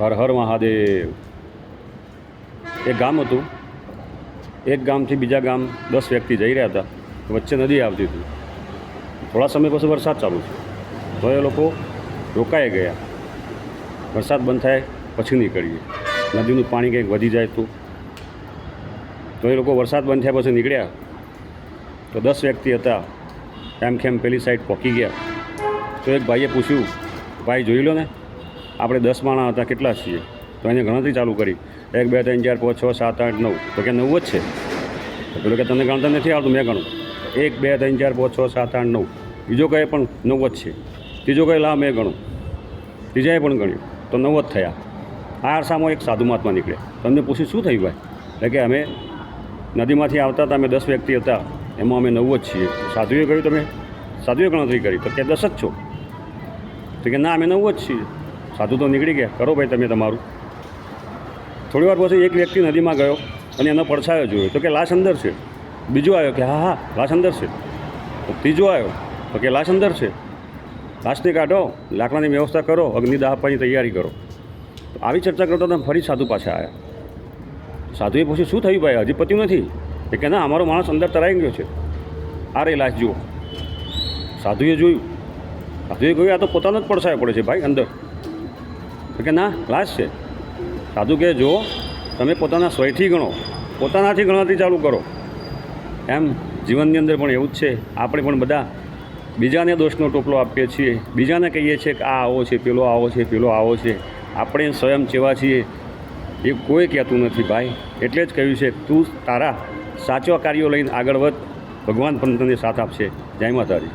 હર હર મહાદેવ. એક ગામ હતું. એક ગામથી બીજા ગામ દસ વ્યક્તિ જઈ રહ્યા હતા. વચ્ચે નદી આવતી હતી. થોડા સમય પછી વરસાદ ચાલુ છે તો એ લોકો રોકાઈ ગયા. વરસાદ બંધ થાય પછી નીકળીએ. નદીનું પાણી કંઈક વધી જાય તો. તો એ લોકો વરસાદ બંધ થયા પછી નીકળ્યા. તો દસ વ્યક્તિ હતા. એમ ખેમ પેલી સાઈડ પહોંચી ગયા. તો એક ભાઈએ પૂછ્યું, ભાઈ, જોઈ લો ને આપણે દસ માણા હતા કેટલા છીએ? તો એને ગણતરી ચાલુ કરી. એક, બે, ત્રણ, ચાર, પાંચ, છ, સાત, આઠ, નવ. તો કે નવ જ છે. પેલું કે તમને ગણતા નથી આવતું, મેં ગણું. એક, બે, ત્રણ, ચાર, પાંચ, છ, સાત, આઠ, નવ. બીજો કહે પણ નવ જ છે. ત્રીજો કહે લા મેં ગણું. ત્રીજાએ પણ ગણ્યું. તો નવ જ થયા. આ અરસામાં એક સાધુ મહાત્મા નીકળ્યા. તમને પૂછ્યું શું થયું ભાઈ? એટલે કે અમે નદીમાંથી આવતા હતા, અમે દસ વ્યક્તિ હતા. એમાં અમે નવ જ છીએ. સાધુએ કહ્યું તમે? સાધુએ ગણતરી કરી. તો કે દસ જ છો. તો કે ના, અમે નવ જ છીએ. સાધુ તો નીકળી ગયા. કરો ભાઈ તમે તમારું. થોડી વાર પછી એક વ્યક્તિ નદીમાં ગયો અને એનો પડછાયો જોયો. તો કે લાશ અંદર છે. બીજો આવ્યો કે હા હા, લાશ અંદર છે. ત્રીજો આવ્યો. તો કે લાશ અંદર છે. લાશને કાઢો, લાકડાની વ્યવસ્થા કરો અગ્નિદાહ આપવાની તૈયારી કરો. તો આવી ચર્ચા કરતા તમે ફરી સાધુ પાછા આવ્યા. સાધુએ પૂછ્યું, શું થયું ભાઈ? હજી પત્યું નથી? એ કે, ના, અમારો માણસ અંદર તરાઈ ગયો છે. આ રે લાશ, જુઓ. સાધુએ જોયું. સાધુએ કહ્યું, આ તો પોતાનો જ પડછાયો પડે છે ભાઈ, અંદર. તો કે ના ક્લાસ છે. સાધુ કે જો તમે પોતાના સ્વયથી ગણો, પોતાનાથી ગણવાથી ચાલુ કરો. એમ જીવનની અંદર પણ એવું જ છે. આપણે પણ બધા બીજાને દોષનો ટોપલો આપીએ છીએ. બીજાને કહીએ છીએ કે આ આવો છે, પેલો આવો છે, પેલો આવો છે. આપણે સ્વયં ચેવા છીએ. એ કોઈ કહેતું નથી ભાઈ. એટલે જ કહ્યું છે, તું તારા સાચા કાર્યો લઈને આગળ વધ. ભગવાન પણ તને સાથ આપશે. જય માતાજી.